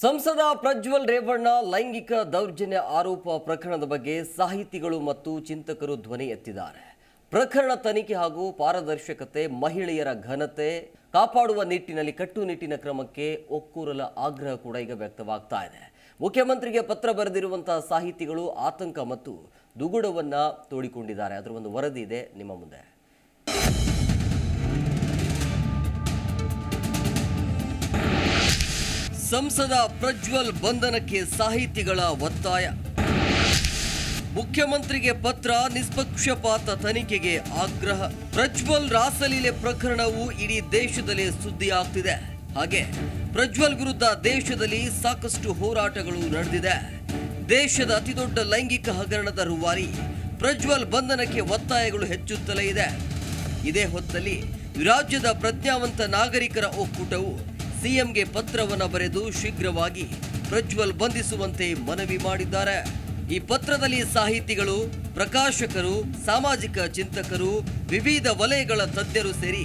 ಸಂಸದ ಪ್ರಜ್ವಲ್ ರೇವಣ್ಣ ಲೈಂಗಿಕ ದೌರ್ಜನ್ಯ ಆರೋಪ ಪ್ರಕರಣದ ಬಗ್ಗೆ ಸಾಹಿತಿಗಳು ಮತ್ತು ಚಿಂತಕರು ಧ್ವನಿ ಎತ್ತಿದ್ದಾರೆ. ಪ್ರಕರಣ ತನಿಖೆ ಹಾಗೂ ಪಾರದರ್ಶಕತೆ, ಮಹಿಳೆಯರ ಘನತೆ, ಕಾಪಾಡುವ ನಿಟ್ಟಿನಲ್ಲಿ ಕಟ್ಟುನಿಟ್ಟಿನ ಕ್ರಮಕ್ಕೆ ಒಕ್ಕೂರಲ ಆಗ್ರಹ ಕೂಡ ಈಗ ವ್ಯಕ್ತವಾಗ್ತಾ ಇದೆ. ಮುಖ್ಯಮಂತ್ರಿಗೆ ಪತ್ರ ಬರೆದಿರುವಂತಹ ಸಾಹಿತಿಗಳು ಆತಂಕ ಮತ್ತು ದುಗುಡವನ್ನು ತೋಡಿಕೊಂಡಿದ್ದಾರೆ. ಅದರ ಒಂದು ವರದಿ ಇದೆ, ನಿಮ್ಮ ಮುಂದೆ. ಸಂಸದ ಪ್ರಜ್ವಲ್ ಬಂಧನಕ್ಕೆ ಸಾಹಿತಿಗಳ ಒತ್ತಾಯ. ಮುಖ್ಯಮಂತ್ರಿಗೆ ಪತ್ರ, ನಿಷ್ಪಕ್ಷಪಾತ ತನಿಖೆಗೆ ಆಗ್ರಹ. ಪ್ರಜ್ವಲ್ ರಾಸಲೀಲೆ ಪ್ರಕರಣವು ಇಡೀ ದೇಶದಲ್ಲಿ ಸುದ್ದಿಯಾಗ್ತಿದೆ. ಹಾಗೆ, ಪ್ರಜ್ವಲ್ ವಿರುದ್ಧ ದೇಶದಲ್ಲಿ ಸಾಕಷ್ಟು ಹೋರಾಟಗಳು ನಡೆದಿದೆ. ದೇಶದ ಅತಿದೊಡ್ಡ ಲೈಂಗಿಕ ಹಗರಣದ ರೂವಾರಿ, ಪ್ರಜ್ವಲ್ ಬಂಧನಕ್ಕೆ ಒತ್ತಾಯಗಳು ಹೆಚ್ಚುತ್ತಲೇ ಇದೆ. ಇದೇ ಹೊತ್ತಲ್ಲಿ ರಾಜ್ಯದ ಪ್ರಜ್ಞಾವಂತ ನಾಗರಿಕರ ಒಕ್ಕೂಟವು ಸಿಎಂಗೆ ಪತ್ರವನ್ನು ಬರೆದು ಶೀಘ್ರವಾಗಿ ಪ್ರಜ್ವಲ್ ಬಂಧಿಸುವಂತೆ ಮನವಿ ಮಾಡಿದ್ದಾರೆ. ಈ ಪತ್ರದಲ್ಲಿ ಸಾಹಿತಿಗಳು, ಪ್ರಕಾಶಕರು, ಸಾಮಾಜಿಕ ಚಿಂತಕರು, ವಿವಿಧ ವಲಯಗಳ ತಜ್ಞರು ಸೇರಿ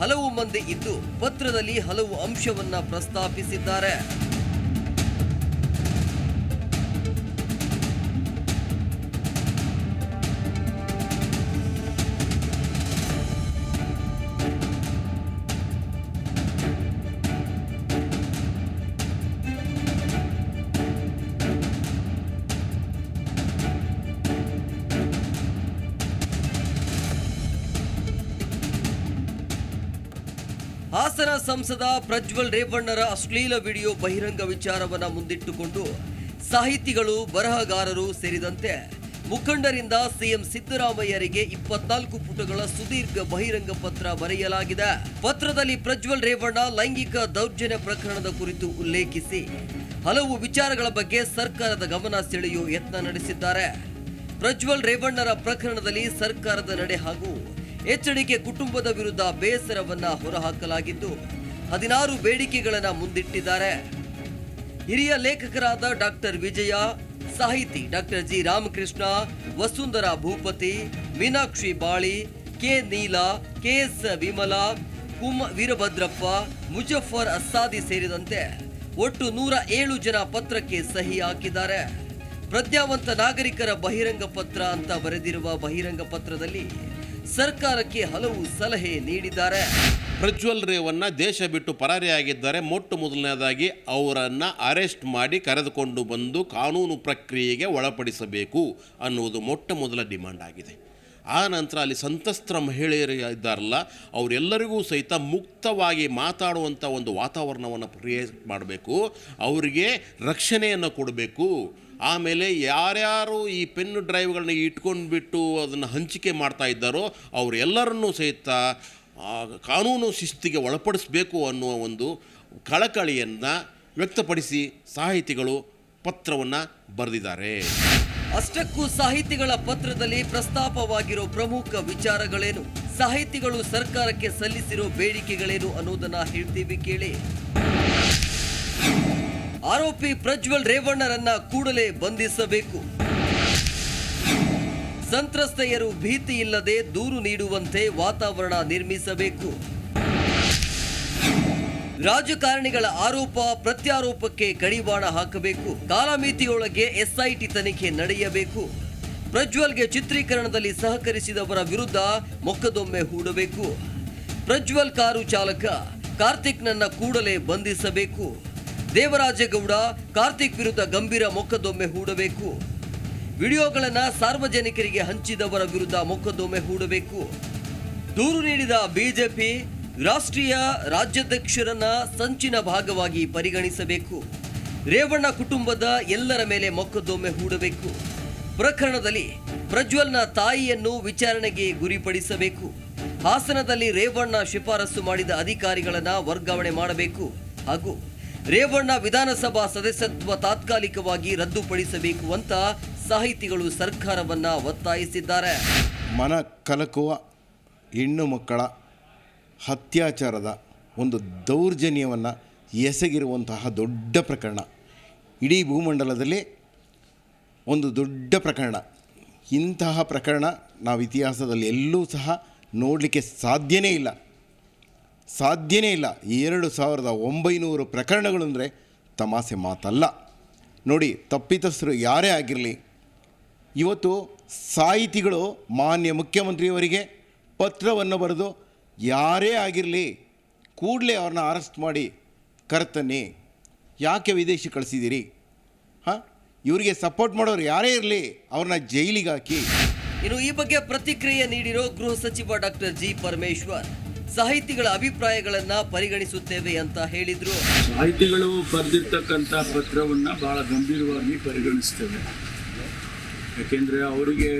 ಹಲವು ಮಂದಿ ಇದ್ದು ಪತ್ರದಲ್ಲಿ ಹಲವು ಅಂಶವನ್ನ ಪ್ರಸ್ತಾಪಿಸಿದ್ದಾರೆ. ಹಾಸನ ಸಂಸದ ಪ್ರಜ್ವಲ್ ರೇವಣ್ಣರ ಅಶ್ಲೀಲ ವಿಡಿಯೋ ಬಹಿರಂಗ ವಿಚಾರವನ್ನು ಮುಂದಿಟ್ಟುಕೊಂಡು ಸಾಹಿತಿಗಳು, ಬರಹಗಾರರು ಸೇರಿದಂತೆ ಮುಖಂಡರಿಂದ ಸಿಎಂ ಸಿದ್ದರಾಮಯ್ಯರಿಗೆ ಇಪ್ಪತ್ನಾಲ್ಕು ಪುಟಗಳ ಸುದೀರ್ಘ ಬಹಿರಂಗ ಪತ್ರ ಬರೆಯಲಾಗಿದೆ. ಪತ್ರದಲ್ಲಿ ಪ್ರಜ್ವಲ್ ರೇವಣ್ಣ ಲೈಂಗಿಕ ದೌರ್ಜನ್ಯ ಪ್ರಕರಣದ ಕುರಿತು ಉಲ್ಲೇಖಿಸಿ, ಹಲವು ವಿಚಾರಗಳ ಬಗ್ಗೆ ಸರ್ಕಾರದ ಗಮನ ಸೆಳೆಯುವ ಯತ್ನ ನಡೆಸಿದ್ದಾರೆ. ಪ್ರಜ್ವಲ್ ರೇವಣ್ಣರ ಪ್ರಕರಣದಲ್ಲಿ ಸರ್ಕಾರದ ನಡೆ ಹಾಗೂ ಎಚ್ಚರಿಕೆ ಕುಟುಂಬದ ವಿರುದ್ಧ ಬೇಸರವನ್ನ ಹೊರಹಾಕಲಾಗಿದ್ದು, ಹದಿನಾರು ಬೇಡಿಕೆಗಳನ್ನು ಮುಂದಿಟ್ಟಿದ್ದಾರೆ. ಹಿರಿಯ ಲೇಖಕರಾದ ಡಾಕ್ಟರ್ ವಿಜಯ, ಸಾಹಿತಿ doctor G Ramakrishna, Vasundhara Bhupathi, Meenakshi Bali, K Neela KS Vimala, Kum Veerabhadrappa, Muzaffar Assadi ಸೇರಿದಂತೆ ಒಟ್ಟು ನೂರ ಏಳು ಜನ ಪತ್ರಕ್ಕೆ ಸಹಿ ಹಾಕಿದ್ದಾರೆ. ಪ್ರಜ್ಞಾವಂತ ನಾಗರಿಕರ ಬಹಿರಂಗ ಪತ್ರ ಅಂತ ಬರೆದಿರುವ ಬಹಿರಂಗ ಪತ್ರದಲ್ಲಿ ಸರ್ಕಾರಕ್ಕೆ ಹಲವು ಸಲಹೆ ನೀಡಿದ್ದಾರೆ. ಪ್ರಜ್ವಲ್ ರೇವನ್ನ ದೇಶ ಬಿಟ್ಟು ಪರಾರಿಯಾಗಿದ್ದಾರೆ. ಮೊಟ್ಟ ಮೊದಲನೇದಾಗಿ ಅವರನ್ನು ಅರೆಸ್ಟ್ ಮಾಡಿ ಕರೆದುಕೊಂಡು ಬಂದು ಕಾನೂನು ಪ್ರಕ್ರಿಯೆಗೆ ಒಳಪಡಿಸಬೇಕು ಅನ್ನುವುದು ಮೊಟ್ಟ ಮೊದಲ ಡಿಮಾಂಡ್ ಆಗಿದೆ. ಆ ನಂತರ ಅಲ್ಲಿ ಸಂತ್ರಸ್ತರ ಮಹಿಳೆಯರು ಇದ್ದಾರಲ್ಲ, ಅವರೆಲ್ಲರಿಗೂ ಸಹಿತ ಮುಕ್ತವಾಗಿ ಮಾತಾಡುವಂಥ ಒಂದು ವಾತಾವರಣವನ್ನು ಕ್ರಿಯೇಟ್ ಮಾಡಬೇಕು. ಅವರಿಗೆ ರಕ್ಷಣೆಯನ್ನು ಕೊಡಬೇಕು. ಆಮೇಲೆ ಯಾರ್ಯಾರು ಈ ಪೆನ್ ಡ್ರೈವ್ಗಳನ್ನ ಇಟ್ಕೊಂಡ್ಬಿಟ್ಟು ಅದನ್ನು ಹಂಚಿಕೆ ಮಾಡ್ತಾ ಇದ್ದಾರೋ ಅವರೆಲ್ಲರನ್ನೂ ಸಹಿತ ಕಾನೂನು ಶಿಸ್ತಿಗೆ ಒಳಪಡಿಸಬೇಕು ಅನ್ನುವ ಒಂದು ಕಳಕಳಿಯನ್ನು ವ್ಯಕ್ತಪಡಿಸಿ ಸಾಹಿತಿಗಳು ಪತ್ರವನ್ನು ಬರೆದಿದ್ದಾರೆ. ಅಷ್ಟಕ್ಕೂ ಸಾಹಿತಿಗಳ ಪತ್ರದಲ್ಲಿ ಪ್ರಸ್ತಾಪವಾಗಿರೋ ಪ್ರಮುಖ ವಿಚಾರಗಳೇನು? ಸಾಹಿತಿಗಳು ಸರ್ಕಾರಕ್ಕೆ ಸಲ್ಲಿಸಿರೋ ಬೇಡಿಕೆಗಳೇನು ಅನ್ನೋದನ್ನ ಹೇಳ್ತೀವಿ ಕೇಳಿ. ಆರೋಪಿ ಪ್ರಜ್ವಲ್ ರೇವಣ್ಣರನ್ನ ಕೂಡಲೇ ಬಂಧಿಸಬೇಕು. ಸಂತ್ರಸ್ತೆಯರು ಭೀತಿ ಇಲ್ಲದೆ ದೂರು ನೀಡುವಂತೆ ವಾತಾವರಣ ನಿರ್ಮಿಸಬೇಕು. ರಾಜಕಾರಣಿಗಳ ಆರೋಪ ಪ್ರತ್ಯಾರೋಪಕ್ಕೆ ಕಡಿವಾಣ ಹಾಕಬೇಕು. ಕಾಲಮಿತಿಯೊಳಗೆ ಎಸ್ಐಟಿ ತನಿಖೆ ನಡೆಯಬೇಕು. ಪ್ರಜ್ವಲ್ಗೆ ಚಿತ್ರೀಕರಣದಲ್ಲಿ ಸಹಕರಿಸಿದವರ ವಿರುದ್ಧ ಮೊಕ್ಕದೊಮ್ಮೆ ಹೂಡಬೇಕು. ಪ್ರಜ್ವಲ್ ಕಾರು ಚಾಲಕ ಕಾರ್ತಿಕ್ನನ್ನ ಕೂಡಲೇ ಬಂಧಿಸಬೇಕು. ದೇವರಾಜೇಗೌಡ ಕಾರ್ತಿಕ್ ವಿರುದ್ಧ ಗಂಭೀರ ಮೊಕದ್ದೊಮ್ಮೆ ಹೂಡಬೇಕು. ವಿಡಿಯೋಗಳನ್ನು ಸಾರ್ವಜನಿಕರಿಗೆ ಹಂಚಿದವರ ವಿರುದ್ಧ ಮೊಕದ್ದೊಮ್ಮೆ ಹೂಡಬೇಕು. ದೂರು ನೀಡಿದ ಬಿಜೆಪಿ ರಾಷ್ಟ್ರೀಯ ರಾಜ್ಯಾಧ್ಯಕ್ಷರನ್ನ ಸಂಚಿನ ಭಾಗವಾಗಿ ಪರಿಗಣಿಸಬೇಕು. ರೇವಣ್ಣ ಕುಟುಂಬದ ಎಲ್ಲರ ಮೇಲೆ ಮೊಕದ್ದೊಮ್ಮೆ ಹೂಡಬೇಕು. ಪ್ರಕರಣದಲ್ಲಿ ಪ್ರಜ್ವಲ್ನ ತಾಯಿಯನ್ನು ವಿಚಾರಣೆಗೆ ಗುರಿಪಡಿಸಬೇಕು. ಹಾಸನದಲ್ಲಿ ರೇವಣ್ಣ ಶಿಫಾರಸು ಮಾಡಿದ ಅಧಿಕಾರಿಗಳನ್ನ ವರ್ಗಾವಣೆ ಮಾಡಬೇಕು. ಹಾಗೂ ರೇವಣ್ಣ ವಿಧಾನಸಭಾ ಸದಸ್ಯತ್ವ ತಾತ್ಕಾಲಿಕವಾಗಿ ರದ್ದುಪಡಿಸಬೇಕು ಅಂತ ಸಾಹಿತಿಗಳು ಸರ್ಕಾರವನ್ನ ಒತ್ತಾಯಿಸಿದ್ದಾರೆ. ಮನ ಕಲಕುವ ಹೆಣ್ಣು ಮಕ್ಕಳ ಅತ್ಯಾಚಾರದ ಒಂದು ದೌರ್ಜನ್ಯವನ್ನು ಎಸಗಿರುವಂತಹ ದೊಡ್ಡ ಪ್ರಕರಣ. ಇಡೀ ಭೂಮಂಡಲದಲ್ಲಿ ಒಂದು ದೊಡ್ಡ ಪ್ರಕರಣ. ಇಂತಹ ಪ್ರಕರಣ ನಾವು ಇತಿಹಾಸದಲ್ಲಿ ಎಲ್ಲೂ ಸಹ ನೋಡಲಿಕ್ಕೆ ಸಾಧ್ಯನೇ ಇಲ್ಲ. ಸಾಧ್ಯನೇ ಇಲ್ಲ. ಎರಡು ಸಾವಿರದ ಒಂಬೈನೂರು ಪ್ರಕರಣಗಳು ಅಂದರೆ ತಮಾಷೆ ಮಾತಲ್ಲ. ನೋಡಿ, ತಪ್ಪಿತಸ್ಥರು ಯಾರೇ ಆಗಿರಲಿ, ಇವತ್ತು ಸಾಹಿತಿಗಳು, ಮಾನ್ಯ ಮುಖ್ಯಮಂತ್ರಿಯವರಿಗೆ ಪತ್ರವನ್ನು ಬರೆದು ಯಾರೇ ಆಗಿರಲಿ ಕೂಡಲೇ ಅವ್ರನ್ನ ಅರೆಸ್ಟ್ ಮಾಡಿ ಕರೆತನ್ನಿ. ಯಾಕೆ ವಿದೇಶಿ ಕಳಿಸಿದ್ದೀರಿ? ಹಾಂ? ಇವರಿಗೆ ಸಪೋರ್ಟ್ ಮಾಡೋರು ಯಾರೇ ಇರಲಿ, ಅವ್ರನ್ನ ಜೈಲಿಗೆ ಹಾಕಿ. ಇನ್ನು ಈ ಬಗ್ಗೆ ಪ್ರತಿಕ್ರಿಯೆ ನೀಡಿರೋ ಗೃಹ ಸಚಿವ ಡಾಕ್ಟರ್ ಜಿ ಪರಮೇಶ್ವರ್. ಸಾಹಿತಿಗಳ ಅಭಿಪ್ರಾಯಗಳನ್ನ ಪರಿಗಣಿಸುತ್ತೇವೆ ಅಂತ ಹೇಳಿದ್ರು. ಸಾಹಿತಿಗಳು ಬರೆದಿರ್ತಕ್ಕಂಥ ಪತ್ರವನ್ನು ಬಹಳ ಗಂಭೀರವಾಗಿ ಪರಿಗಣಿಸ್ತೇವೆ. ಯಾಕೆಂದರೆ ಅವರಿಗೆ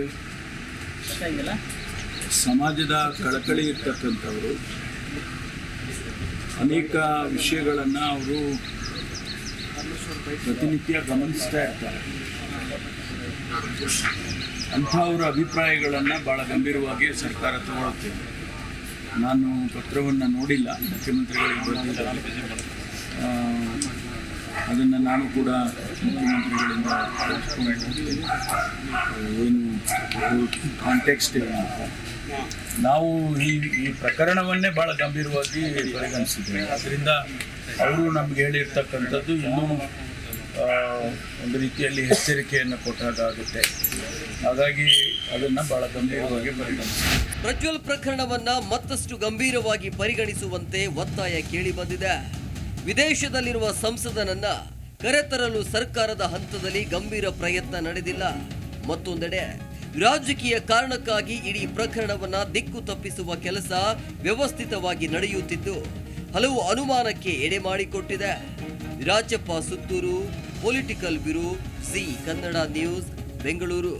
ಸಮಾಜದ ಕಳಕಳಿ ಇರ್ತಕ್ಕಂಥವರು, ಅನೇಕ ವಿಷಯಗಳನ್ನು ಅವರು ಪ್ರತಿನಿತ್ಯ ಗಮನಿಸ್ತಾ ಇರ್ತಾರೆ. ಅಂಥವ್ರ ಅಭಿಪ್ರಾಯಗಳನ್ನು ಭಾಳ ಗಂಭೀರವಾಗಿ ಸರ್ಕಾರ ತಗೊಳ್ತೇವೆ ನಾನು ಪತ್ರವನ್ನು ನೋಡಿಲ್ಲ, ಮುಖ್ಯಮಂತ್ರಿಗಳಿಗೆ ಬರೆದಿದ್ದಾರೆ ಅದನ್ನು ನಾನು ಕೂಡ ಮುಖ್ಯಮಂತ್ರಿಗಳಿಂದ ಏನು ಕಾಂಟೆಕ್ಸ್ಟ್ ನಾವು ಈ ಈ ಪ್ರಕರಣವನ್ನೇ ಭಾಳ ಗಂಭೀರವಾಗಿ ಪರಿಗಣಿಸಿದ್ದೇವೆ. ಅದರಿಂದ ಅವರು ನಮ್ಗೆ ಹೇಳಿರ್ತಕ್ಕಂಥದ್ದು ಇನ್ನೂ ಒಂದು ರೀತಿಯಲ್ಲಿ ಎಚ್ಚರಿಕೆಯನ್ನು ಕೊಟ್ಟಾಗುತ್ತೆ ಹಾಗಾಗಿ ಅದನ್ನು ಭಾಳ ಗಂಭೀರವಾಗಿ ಪರಿಗಣಿಸ್ತೀವಿ ಪ್ರಜ್ವಲ್ ಪ್ರಕರಣವನ್ನ ಮತ್ತಷ್ಟು ಗಂಭೀರವಾಗಿ ಪರಿಗಣಿಸುವಂತೆ ಒತ್ತಾಯ ಕೇಳಿಬಂದಿದೆ ವಿದೇಶದಲ್ಲಿರುವ ಸಂಸದನನ್ನ ಕರೆತರಲು ಸರ್ಕಾರದ ಹಂತದಲ್ಲಿ ಗಂಭೀರ ಪ್ರಯತ್ನ ನಡೆದಿಲ್ಲ. ಮತ್ತೊಂದೆಡೆ, ರಾಜಕೀಯ ಕಾರಣಕ್ಕಾಗಿ ಇಡೀ ಪ್ರಕರಣವನ್ನ ದಿಕ್ಕು ತಪ್ಪಿಸುವ ಕೆಲಸ ವ್ಯವಸ್ಥಿತವಾಗಿ ನಡೆಯುತ್ತಿದ್ದು, ಹಲವು ಅನುಮಾನಕ್ಕೆ ಎಡೆ ಮಾಡಿಕೊಟ್ಟಿದೆ. Rajappa Suttur, political bureau, C Kannada news, Bengaluru.